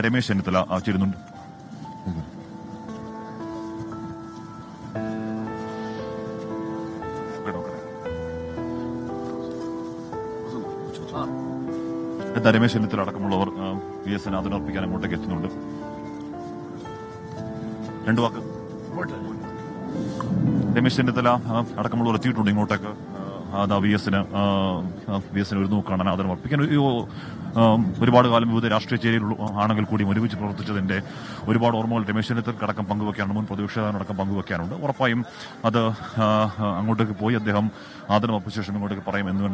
രമേശ് ചെന്നിത്തല ചേരുന്നുണ്ട് രമേശ് ചെന്നിത്തല അടക്കമുള്ളവർ V S അതിനർപ്പിക്കാൻ അങ്ങോട്ടേക്ക് എത്തുന്നുണ്ട്. രണ്ടു വാക്ക്. രമേശ് ചെന്നിത്തല അടക്കമുള്ളവർ എത്തിയിട്ടുണ്ട് ഇങ്ങോട്ടേക്ക്. അതാ വി എസിന് വി എസിന് ഒരു നോക്കാണ്. ആദരം ഒരുപാട് കാലം വിവിധ രാഷ്ട്രീയ ചേരിയിൽ ആണെങ്കിൽ കൂടി ഒരുമിച്ച് പ്രവർത്തിച്ചതിന്റെ ഒരുപാട് ഓർമ്മകൾ രമേശ് ചെന്നിത്തല അടക്കം പങ്കുവെക്കാനുണ്ട്. മുൻ പ്രതിപക്ഷ നേതാവിനടക്കം പങ്കുവെക്കാനുണ്ട്. ഉറപ്പായും അത് അങ്ങോട്ടേക്ക് പോയി അദ്ദേഹം ആദരം അർപ്പിച്ച ശേഷം ഇങ്ങോട്ടേക്ക് പറയും എന്ന്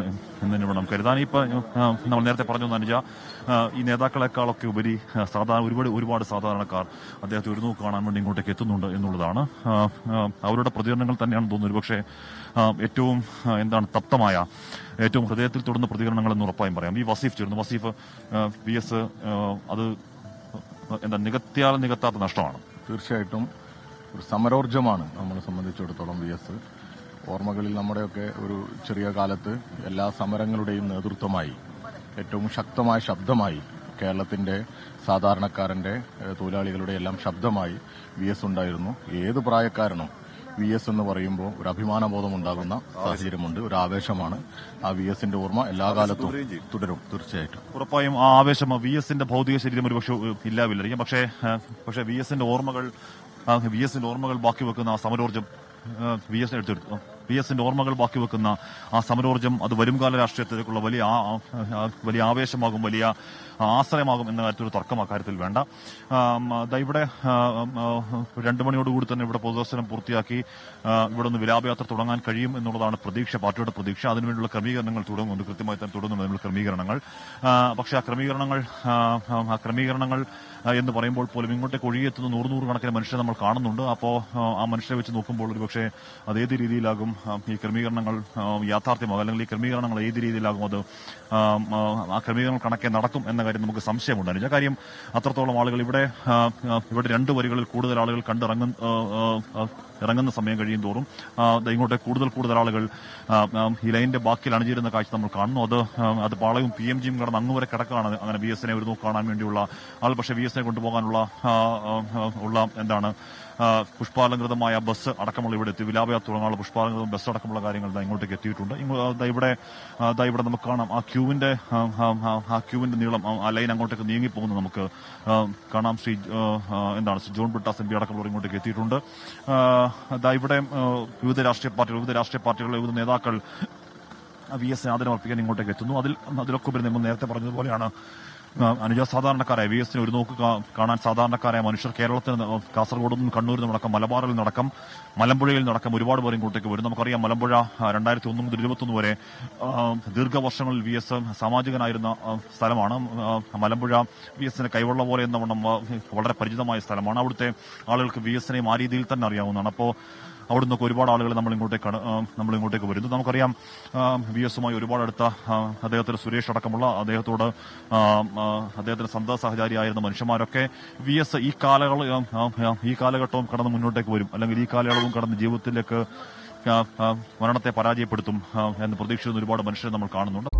എന്ന് തന്നെ വേണം കരുതാൻ. ഇപ്പൊ നമ്മൾ നേരത്തെ പറഞ്ഞു അനുജ ഈ നേതാക്കളെക്കാളൊക്കെ ഉപരി സാധാരണ ഒരുപാട് ഒരുപാട് സാധാരണക്കാർ അദ്ദേഹത്തെ ഒരു നോക്ക് കാണാൻ വേണ്ടി ഇങ്ങോട്ടേക്ക് എത്തുന്നുണ്ട് എന്നുള്ളതാണ്. അവരുടെ പ്രതികരണങ്ങൾ തന്നെയാണ് തോന്നുന്നത് ഒരുപക്ഷെ ഏറ്റവും എന്താണ് തപ്തമായ ഏറ്റവും ഹൃദയത്തിൽ തൊടുന്ന പ്രതികരണങ്ങൾ എന്ന് ഉറപ്പായും പറയാം. ഈ വസീഫ് ചേർന്നു വസീഫ് പി എസ് അത് എന്താ നികത്തിയാൽ നികത്താത്ത നഷ്ടമാണ്. തീർച്ചയായിട്ടും ഒരു സമരോർജമാണ് നമ്മളെ സംബന്ധിച്ചിടത്തോളം വി എസ്. ഓർമ്മകളിൽ നമ്മുടെയൊക്കെ ഒരു ചെറിയ കാലത്ത് എല്ലാ സമരങ്ങളുടെയും നേതൃത്വമായി ഏറ്റവും ശക്തമായ ശബ്ദമായി കേരളത്തിന്റെ സാധാരണക്കാരന്റെ തൊഴിലാളികളുടെ എല്ലാം ശബ്ദമായി വി എസ് ഉണ്ടായിരുന്നു. ഏത് പ്രായക്കാരനും വി എസ് എന്ന് പറയുമ്പോൾ ഒരു അഭിമാനബോധം ഉണ്ടാകുന്ന സാഹചര്യമുണ്ട് ഒരു ആവേശമാണ്. ആ വി എസിന്റെ ഓർമ്മ എല്ലാ കാലത്തും തുടരും തീർച്ചയായിട്ടും. ഉറപ്പായും ആ ആവേശം വി എസിന്റെ ഭൗതിക ശരീരം ഒരുപക്ഷെ ഇല്ലാവില്ലായിരിക്കും. പക്ഷേ പക്ഷേ വി എസിന്റെ ഓർമ്മകൾ വി എസിന്റെ ഓർമ്മകൾ ബാക്കി വെക്കുന്ന ആ സമരോർജം വി എസ് എടുത്തെടുത്തു. വി എസിന്റെ ഓർമ്മകൾ ബാക്കി വെക്കുന്ന ആ സമരോർജം അത് വരുംകാല രാഷ്ട്രീയത്തിലേക്കുള്ള വലിയ വലിയ ആവേശമാകും വലിയ ആശ്രയമാകും എന്ന കാര്യത്തിൽ തർക്കം അക്കാര്യത്തിൽ വേണ്ട. ഇവിടെ രണ്ടു മണിയോടുകൂടി തന്നെ ഇവിടെ പൊതുദർശനം പൂർത്തിയാക്കി ഇവിടെ നിന്ന് വിലാപയാത്ര തുടങ്ങാൻ കഴിയും എന്നുള്ളതാണ് പ്രതീക്ഷ പാർട്ടിയുടെ പ്രതീക്ഷ. അതിനുവേണ്ടിയുള്ള ക്രമീകരണങ്ങൾ തുടങ്ങുന്നുണ്ട് കൃത്യമായി തന്നെ തുടങ്ങുന്നു അതിനുള്ള ക്രമീകരണങ്ങൾ. പക്ഷെ ആ ക്രമീകരണങ്ങൾ ആ, ക്രമീകരണങ്ങൾ എന്ന് പറയുമ്പോൾ പോലും ഇങ്ങോട്ടേക്ക് ഒഴുകിയെത്തുന്ന നൂറ് നൂറ് കണക്കിന് മനുഷ്യരെ നമ്മൾ കാണുന്നുണ്ട്. അപ്പോൾ ആ മനുഷ്യരെ വെച്ച് നോക്കുമ്പോൾ ഒരുപക്ഷെ അതേത് രീതിയിലാകും? ഈ ക്രമീകരണങ്ങൾ യാഥാർത്ഥ്യമാകും അല്ലെങ്കിൽ ഈ ക്രമീകരണങ്ങൾ ഏത് രീതിയിലാകും അത് ആ, ക്രമീകരണങ്ങൾ കണക്കെ നടക്കും എന്ന കാര്യം നമുക്ക് സംശയമുണ്ടായിരുന്നു കാര്യം അത്രത്തോളം ആളുകൾ ഇവിടെ ഇവിടെ രണ്ട് വരികളിൽ കൂടുതൽ ആളുകൾ ആ, ഇറങ്ങുന്ന സമയം കഴിയും തോറും ഇങ്ങോട്ട് കൂടുതൽ കൂടുതൽ ആളുകൾ ഈ ലൈനിന്റെ ബാക്കിൽ അണിഞ്ഞിരുന്ന കാഴ്ച നമ്മൾ കാണുന്നു. അത് അത് പാളയും പി എം ജിയും കടന്ന് അങ്ങ് വരെ കിടക്കാണ് അങ്ങനെ ബി എസ് എനെ ഒരു കാണാൻ വേണ്ടിയുള്ള ആൾ. പക്ഷേ ബി എസ് എ കൊണ്ടുപോകാനുള്ള ഉള്ള എന്താണ് പുഷ്പാലംകൃതമായ ബസ് അടക്കമുള്ള ഇവിടെ എത്തി. വിലാപയാത്ര തുടങ്ങാനുള്ള ബസ് അടക്കമുള്ള കാര്യങ്ങൾ ഇങ്ങോട്ടേക്ക് എത്തിയിട്ടുണ്ട്. ഇവിടെ ഇവിടെ നമുക്ക് കാണാം. ആ ക്യൂവിന്റെ ആ, ക്യൂവിന്റെ നീളം ആ, ലൈൻ അങ്ങോട്ടേക്ക് നീങ്ങി പോകുന്നത് നമുക്ക് കാണാം ശ്രീ എന്താണ് ജോൺ ബിട്ടാസ് എം പി അടക്കമുള്ളവർ ഇങ്ങോട്ടേക്ക് എത്തിയിട്ടുണ്ട്. ഇവിടെ വിവിധ രാഷ്ട്രീയ പാർട്ടികൾ വിവിധ രാഷ്ട്രീയ പാർട്ടികളിലെ വിവിധ നേതാക്കൾ വി എസ് ആദരം അർപ്പിക്കാൻ ഇങ്ങോട്ടേക്ക് എത്തുന്നു. അതിൽ അതിലൊക്കെ ഉപരി നമ്മൾ നേരത്തെ പറഞ്ഞതുപോലെയാണ്. അനുജ സാധാരണക്കാരായ വി എസിനെ ഒരു നോക്ക് കാണാൻ സാധാരണക്കാരായ മനുഷ്യർ കേരളത്തിൽ കാസർഗോഡും നിന്നും കണ്ണൂരിൽ മലബാറിൽ നടക്കം മലമ്പുഴയിൽ നടക്കം ഒരുപാട് പേർ ഇങ്ങോട്ടേക്ക് വരും. നമുക്കറിയാം മലമ്പുഴ രണ്ടായിരത്തി ഒന്ന് മുതൽ ഇരുപത്തൊന്ന് വരെ ദീർഘവർഷങ്ങളിൽ വി എസ് സാമാജികനായിരുന്ന സ്ഥലമാണ്. മലമ്പുഴ വി എസിന് കൈവെള്ള പോലെ എന്നവണ്ണം വളരെ പരിചിതമായ സ്ഥലമാണ്. അവിടുത്തെ ആളുകൾക്ക് വി എസിനെയും ആ രീതിയിൽ തന്നെ അറിയാവുന്നതാണ്. അപ്പോൾ അവിടെ നിന്നൊക്കെ ഒരുപാട് ആളുകൾ നമ്മൾ ഇങ്ങോട്ടേക്ക് നമ്മൾ ഇങ്ങോട്ടേക്ക് വരുന്നു. നമുക്കറിയാം വി എസുമായി ഒരുപാട് അടുത്ത അദ്ദേഹത്തിന് സുരേഷ് അടക്കമുള്ള അദ്ദേഹത്തോട് അദ്ദേഹത്തിന്റെ സന്ത സഹചാരിയായിരുന്ന മനുഷ്യന്മാരൊക്കെ വി എസ് ഈ കാലകൾ ഈ കാലഘട്ടവും കടന്ന് മുന്നോട്ടേക്ക് വരും. അല്ലെങ്കിൽ ഈ കാലയളവും കടന്ന് ജീവിതത്തിലേക്ക് മരണത്തെ പരാജയപ്പെടുത്തും എന്ന് പ്രതീക്ഷിക്കുന്ന ഒരുപാട് മനുഷ്യരെ നമ്മൾ കാണുന്നുണ്ട്.